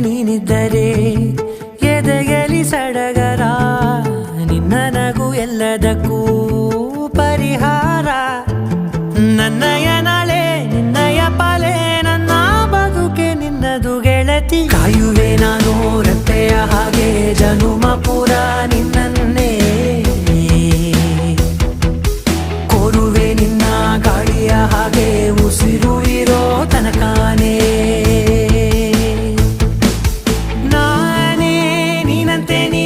ನೀನಿದ್ದರೆ ಎದೆಯಲ್ಲಿ ಸಡಗರ, ನಿನ್ನ ನಗು ಎಲ್ಲದಕ್ಕೂ ಪರಿಹಾರ. ನನ್ನಯ ನಾಳೆ ನಿನ್ನಯ ಪಾಲೆ, ನನ್ನ ಬದುಕೆ ನಿನ್ನದು ಗೆಳತಿ. ಕಾಯುವೆ ನಾನು ರತ್ತೆಯ ಹಾಗೆ ಪೂರ mantenía.